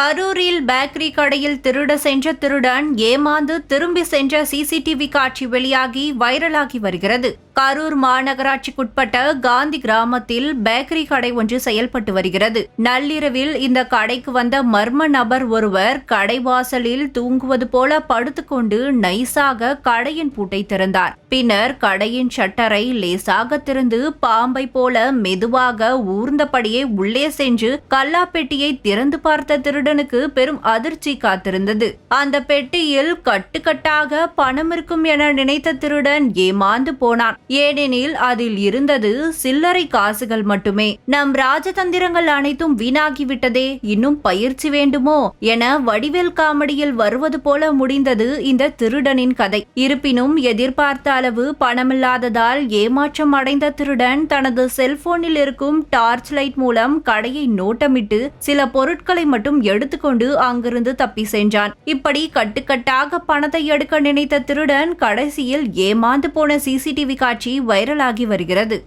கரூரில் பேக்கரி கடையில் திருட சென்ற திருடன் ஏமாந்து திரும்பி சென்ற சிசிடிவி காட்சி வெளியாகி வைரலாகி வருகிறது. கரூர் மாநகராட்சிக்குட்பட்ட காந்தி கிராமத்தில் பேக்கரி கடை ஒன்று செயல்பட்டு வருகிறது. நள்ளிரவில் இந்த கடைக்கு வந்த மர்ம நபர் ஒருவர் கடை வாசலில் தூங்குவது போல படுத்துக்கொண்டு நைசாக கடையின் பூட்டை திறந்தார். பின்னர் கடையின் ஷட்டரை லேசாக திறந்து பாம்பை போல மெதுவாக ஊர்ந்தபடியே உள்ளே சென்று கல்லாப்பெட்டியை திறந்து பார்த்த திருடன் திருடனுக்கு பெரும் அதிர்ச்சி காத்திருந்தது. அந்த பெட்டியில் கட்டுக்கட்டாக பணம் இருக்கும் என நினைத்த திருடன் ஏமாந்து போனான். ஏனெனில் அதில் இருந்தது சில்லறை காசுகள் மட்டுமே. நம் ராஜதந்திரங்கள் அனைத்தும் வீணாகிவிட்டதே. இன்னும் பயிற்சி வேண்டுமோ என வடிவேல் காமெடியில் வருவது போல முடிந்தது இந்த திருடனின் கதை. இருப்பினும் எதிர்பார்த்த அளவு பணமில்லாததால் ஏமாற்றம் அடைந்த திருடன் தனது செல்போனில் இருக்கும் டார்ச் லைட் மூலம் கடையை நோட்டமிட்டு சில பொருட்களை மட்டும் எடுத்துக்கொண்டு அங்கிருந்து தப்பி சென்றான். இப்படி கட்டுக்கட்டாக பணத்தை எடுக்க நினைத்த திருடன் கடைசியில் ஏமாந்து போன சிசிடிவி காட்சி வைரலாகி வருகிறது.